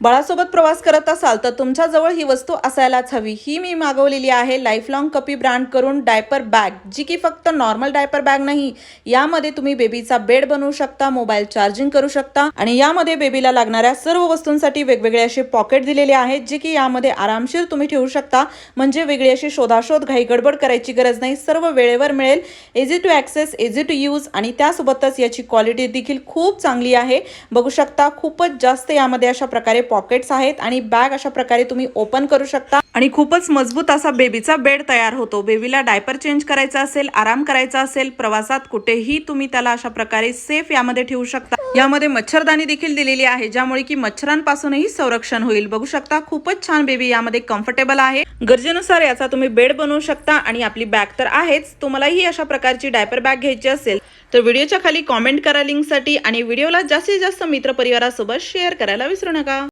बाळासोबत प्रवास करत असाल तर तुमच्याजवळ ही वस्तू असायलाच हवी. ही मी मागवलेली आहे. लाईफलाँग कपी ब्रँड करून डायपर बॅग जी की फक्त नॉर्मल डायपर बॅग नाही यामध्ये तुम्ही बेबीचा बेड बनवू शकता मोबाईल चार्जिंग करू शकता आणि यामध्ये बेबीला लागणाऱ्या सर्व वस्तूंसाठी वेगवेगळे असे पॉकेट दिलेले आहेत जे की यामध्ये आरामशीर तुम्ही ठेवू शकता. म्हणजे वेगळी अशी शोधाशोध घाई गडबड करायची गरज नाही. सर्व वेळेवर मिळेल easy to access easy to use आणि त्यासोबतच याची क्वालिटी देखील खूप चांगली आहे. बघू शकता खूपच जास्त यामध्ये अशा प्रकारे पॉकेट्स आहेत आणि बॅग अशा प्रकारे तुम्ही ओपन करू शकता. आणि खूपच मजबूत असा बेबीचा बेड तयार होतो. बेबीला डायपर चेंज करायचा असेल आराम करायचा असेल प्रवासात कुठेही तुम्ही त्याला अशा प्रकारे सेफ यामध्ये ठेवू शकता. यामध्ये मच्छरदाणी देखील दिलेली आहे ज्यामुळे की मच्छरांपासूनही संरक्षण होईल. बघू शकता खूपच छान बेबी यामध्ये कम्फर्टेबल आहे. गरजेनुसार याचा तुम्ही बेड बनवू शकता आणि आपली बॅग तर आहेच. तुम्हालाही अशा प्रकारची डायपर बॅग घ्यायची असेल तर व्हिडिओच्या खाली कॉमेंट करा लिंकसाठी आणि व्हिडिओला जास्तीत जास्त मित्रपरिवारासोबत शेअर करायला विसरू नका.